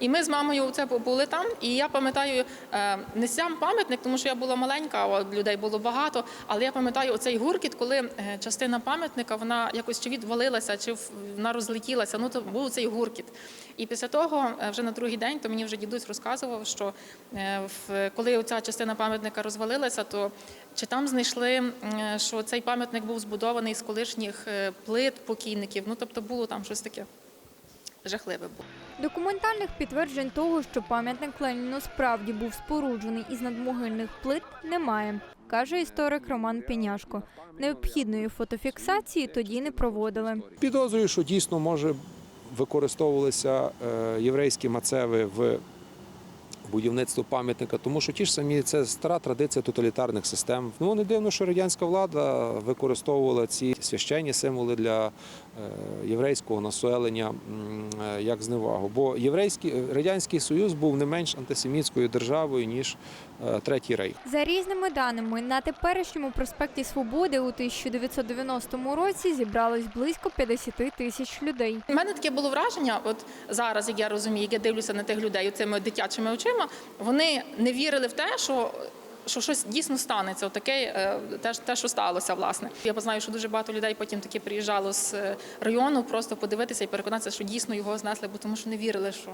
І ми з мамою це були там. І я пам'ятаю е, не сам пам'ятник, тому що я була маленька, а людей було багато. Але я пам'ятаю оцей гуркіт, коли е, частина пам'ятника вона якось чи відвалилася, чи вона розлетілася. Ну то був цей гуркіт. І після того, е, вже на другий день, то мені вже дідусь розказував, що коли оця частина пам'ятника розвалилася, то чи там знайшли, що цей пам'ятник був збудований з колишніх плит покійників. Ну тобто було там щось таке жахливе було. Документальних підтверджень того, що пам'ятник Леніну справді був споруджений із надмогильних плит, немає, каже історик Роман Піняшко. Необхідної фотофіксації тоді не проводили. Підозрюю, що дійсно може використовувалися е, єврейські мацеви в будівництво пам'ятника, тому що ті ж самі це стара традиція тоталітарних систем. Ну не дивно, що радянська влада використовувала ці священні символи для е, єврейського населення м, як зневагу. Бо єврейський радянський союз був не менш антисемітською державою ніж е, третій рейх. За різними даними, на теперішньому проспекті Свободи у 1990 році зібралось близько 50 тисяч людей. У мене таке було враження, от зараз, як я розумію, як я дивлюся на тих людей цими дитячими очима, вони не вірили в те, що. Що щось дійсно станеться, таке е, те, те, що сталося, власне. Я знаю, що дуже багато людей потім таки приїжджало з е, району, просто подивитися і переконатися, що дійсно його знесли, бо тому що не вірили, що,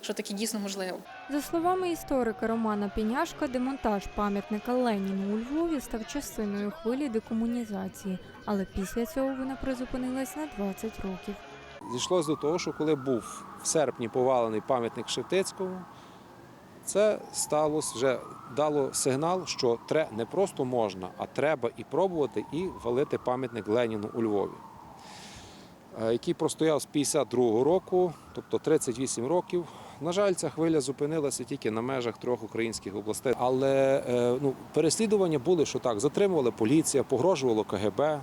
що таке дійсно можливо. За словами історика Романа Піняшка, демонтаж пам'ятника Леніну у Львові став частиною хвилі декомунізації, але після цього вона призупинилась на 20 років. Зійшлося до того, що коли був в серпні повалений пам'ятник Шептицькому, це сталося вже дало сигнал, що тре не просто можна, а треба і пробувати, і валити пам'ятник Леніну у Львові, е, який простояв з 52-го року, тобто 38 років. На жаль, ця хвиля зупинилася тільки на межах трьох українських областей. Але е, ну, переслідування були, що так, затримувала поліція, погрожувало КГБ, е,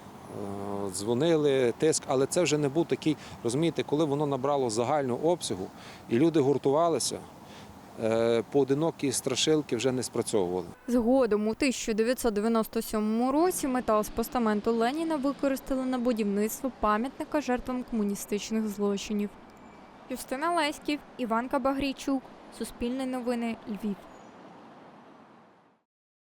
дзвонили, тиск, але це вже не був такий, розумієте, коли воно набрало загального обсягу і люди гуртувалися, поодинокі страшилки вже не спрацьовували. Згодом у 1997 році метал з постаменту Леніна використали на будівництво пам'ятника жертвам комуністичних злочинів. Юстина Леськів, Іван Кабагрійчук, Суспільне новини, Львів.